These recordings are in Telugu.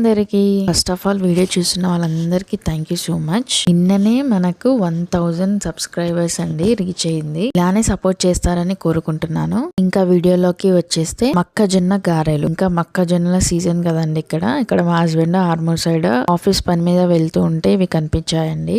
అందరికీ ఫస్ట్ ఆఫ్ ఆల్ వీడియో చూసిన వాళ్ళందరికీ థ్యాంక్ యూ సో మచ్ నిన్ననే మనకు వన్ థౌజండ్ సబ్స్క్రైబర్స్ అండి రీచ్ అయింది. ఇలానే సపోర్ట్ చేస్తారని కోరుకుంటున్నాను. ఇంకా వీడియోలోకి వచ్చేస్తే మక్కజొన్న గారెలు. ఇంకా మక్కజొన్నల సీజన్ కదండి ఇక్కడ. ఇక్కడ మా హస్బెండ్ ఆర్మూర్ సైడ్ ఆఫీస్ పని మీద వెళ్తూ ఉంటే ఇవి కనిపించాయండి.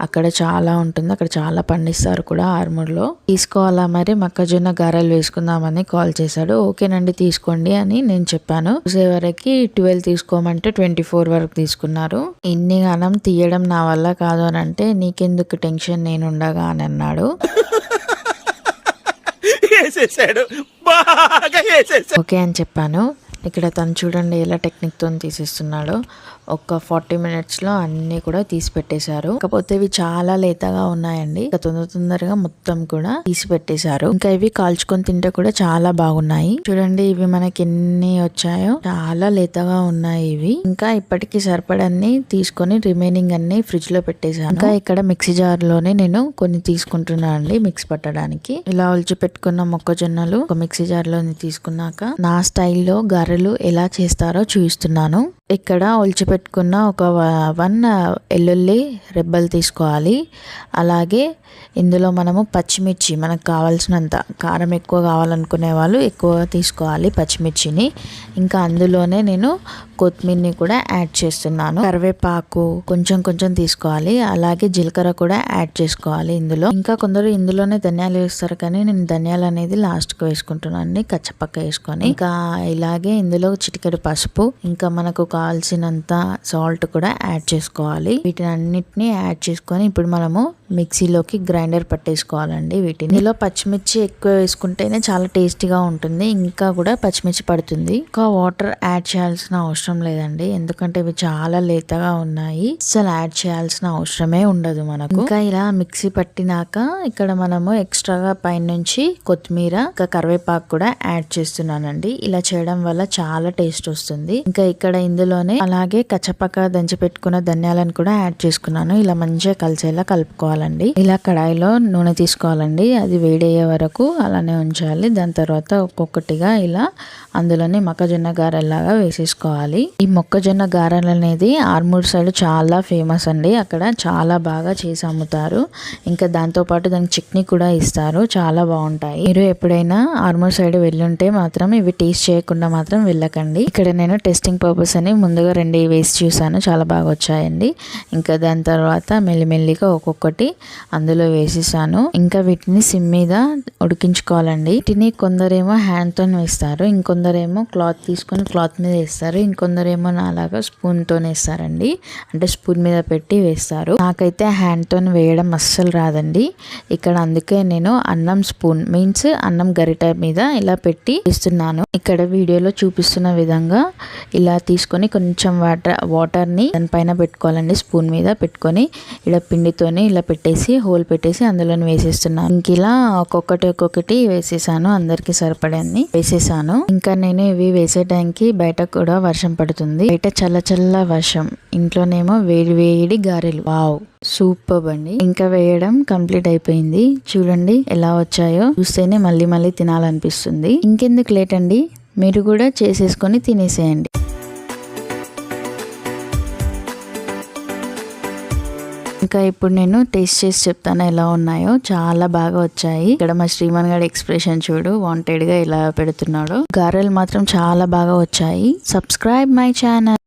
అక్కడ చాలా ఉంటుంది. అక్కడ చాలా పండిస్తారు కూడా ఆర్మూర్లో. తీసుకోవాలా మరి? మొక్కజొన్న గారెలు వేసుకుందామని కాల్ చేశాడు. ఓకేనండి తీసుకోండి అని నేను చెప్పాను. చూసే వరకు ట్వెల్వ్ తీసుకోమంటే ట్వంటీ ఫోర్ వరకు తీసుకున్నారు. ఇన్ని గానం తీయడం నా వల్ల కాదు అని అంటే నీకెందుకు టెన్షన్? నేను ఉండగా అని అన్నాడు. ఓకే అని చెప్పాను. ఇక్కడ తను చూడండి ఎలా టెక్నిక్తో తీసేస్తున్నాడో. ఒక ఫార్టీ మినిట్స్లో అన్నీ కూడా తీసి పెట్టేశారు. కాకపోతే ఇవి చాలా లేతగా ఉన్నాయండి. ఇంకా తొందర తొందరగా మొత్తం కూడా తీసి పెట్టేశారు. ఇంకా ఇవి కాల్చుకొని తింటే కూడా చాలా బాగున్నాయి. చూడండి ఇవి మనకి ఎన్ని వచ్చాయో. చాలా లేతగా ఉన్నాయి ఇవి. ఇంకా ఇప్పటికి సరిపడన్ని తీసుకొని రిమైనింగ్ అన్ని ఫ్రిడ్జ్లో పెట్టేశాను. ఇంకా ఇక్కడ మిక్సీ జార్లోనే నేను కొన్ని తీసుకుంటున్నాను అండి మిక్స్ పట్టడానికి. ఇలా ఒలిచి పెట్టుకున్న మొక్కజొన్నలు ఒక మిక్సీ జార్లోని తీసుకున్నాక నా స్టైల్లో గారెలు ఎలా చేస్తారో చూపిస్తున్నాను ఇక్కడ ఒలిచిపెట్టుకున్న ఒక వన్ ఎల్లుల్లి రెబ్బలు తీసుకోవాలి. అలాగే ఇందులో మనము పచ్చిమిర్చి మనకు కావాల్సినంత కారం ఎక్కువ కావాలనుకునే వాళ్ళు ఎక్కువ తీసుకోవాలి పచ్చిమిర్చిని. ఇంకా అందులోనే నేను కొత్తిమీరని కూడా యాడ్ చేస్తున్నాను. కరివేపాకు కొంచెం కొంచెం తీసుకోవాలి. అలాగే జీలకర్ర కూడా యాడ్ చేసుకోవాలి ఇందులో. ఇంకా కొందరు ఇందులోనే ధనియాలు వేస్తారు కానీ నేను ధనియాలు అనేది లాస్ట్కి వేసుకుంటున్నాను అండి కచ్చపక్క వేసుకొని. ఇంకా ఇలాగే ఇందులో చిటికెడు పసుపు ఇంకా మనకు కావాల్సినంత సాల్ట్ కూడా యాడ్ చేసుకోవాలి. వీటిని అన్నిటిని యాడ్ చేసుకొని ఇప్పుడు మనము మిక్సీలోకి గ్రైండర్ పట్టేసుకోవాలండి వీటిని. ఇందులో పచ్చిమిర్చి ఎక్కువ వేసుకుంటేనే చాలా టేస్టీగా ఉంటుంది. ఇంకా కూడా పచ్చిమిర్చి పడుతుంది. ఇంకా వాటర్ యాడ్ చేయాల్సిన అవసరం లేదండి. ఎందుకంటే ఇవి చాలా లేతగా ఉన్నాయి. అసలు యాడ్ చేయాల్సిన అవసరమే ఉండదు మనకు. ఇంకా ఇలా మిక్సీ పట్టినాక ఇక్కడ మనము ఎక్స్ట్రాగా పైనుంచి కొత్తిమీర ఇంకా కరివేపాకు కూడా యాడ్ చేస్తున్నానండి. ఇలా చేయడం వల్ల చాలా టేస్ట్ వస్తుంది. ఇంకా ఇక్కడ ఇందులోనే అలాగే కచ్చపక్క దంచి పెట్టుకున్న ధనియాలను కూడా యాడ్ చేసుకున్నాను. ఇలా మంచిగా కలిసేలా కలుపుకోవాలి ఉంచాలండి ఇలా కడాయిలో నూనె తీసుకోవాలండి. అది వేడయ్యే వరకు అలానే ఉంచాలి. దాని తర్వాత ఒక్కొక్కటిగా ఇలా అందులోనే మొక్కజొన్న గారెల్లాగా వేసేసుకోవాలి. ఈ మొక్కజొన్న గారెలు అనేది ఆర్మూర్ సైడ్ చాలా ఫేమస్ అండి. అక్కడ చాలా బాగా చేసి అమ్ముతారు. ఇంకా దాంతో పాటు దానికి చట్నీ కూడా ఇస్తారు. చాలా బాగుంటాయి. మీరు ఎప్పుడైనా ఆర్మూర్ సైడ్ వెళ్ళుంటే మాత్రం ఇవి టేస్ట్ చేయకుండా మాత్రం వెళ్ళకండి. ఇక్కడ నేను టెస్టింగ్ పర్పస్ అని ముందుగా రెండు వేసి చూసాను చాలా బాగా వచ్చాయండి. ఇంకా దాని తర్వాత మెల్లిమెల్లిగా ఒక్కొక్కటి అందులో వేసేసాను. ఇంకా వీటిని సిమ్ మీద ఉడికించుకోవాలండి. వీటిని కొందరేమో హ్యాండ్తో వేస్తారు ఇంకొందరేమో క్లాత్ తీసుకొని క్లాత్ మీద వేస్తారు ఇంకొందరేమో నాలాగా స్పూన్తో వేస్తారండి. అంటే స్పూన్ మీద పెట్టి వేస్తారు. నాకైతే హ్యాండ్తో వేయడం అస్సలు రాదండి. ఇక్కడ అందుకే నేను అన్నం స్పూన్ మీన్స్ అన్నం గరిట మీద ఇలా పెట్టి ఇస్తున్నాను ఇక్కడ వీడియోలో చూపిస్తున్న విధంగా ఇలా తీసుకొని కొంచెం వాటర్ వాటర్ని దానిపైన పెట్టుకోవాలండి. స్పూన్ మీద పెట్టుకొని ఇలా పిండితోనే ఇలా పెట్టేసి హోల్ పెట్టేసి అందులోని వేసేస్తున్నాను ఇంక ఇలా ఒక్కొక్కటి ఒక్కొక్కటి వేసేసాను. అందరికి సరిపడని వేసేసాను. ఇంకా నేను ఇవి వేసే టైంకి బయట కూడా వర్షం పడుతుంది. బయట చల్ల చల్ల వర్షం. ఇంట్లోనేమో వేడి వేడి గారెలు. వావ్! సూపర్ అండి. ఇంకా వేయడం కంప్లీట్ అయిపోయింది. చూడండి ఎలా వచ్చాయో. చూస్తేనే మళ్ళీ మళ్ళీ తినాలనిపిస్తుంది. ఇంకెందుకు లేట్ అండి? మీరు కూడా చేసేసుకొని తినేసేయండి. ఇంకా ఇప్పుడు నేను టేస్ట్ చేసి చెప్తాను ఎలా ఉన్నాయో. చాలా బాగా వచ్చాయి. ఇక్కడ మా శ్రీమాన్ గారి ఎక్స్ప్రెషన్ చూడు వాంటెడ్గా ఇలా పెడుతున్నాడు. గారెలు మాత్రం చాలా బాగా వచ్చాయి. Subscribe my channel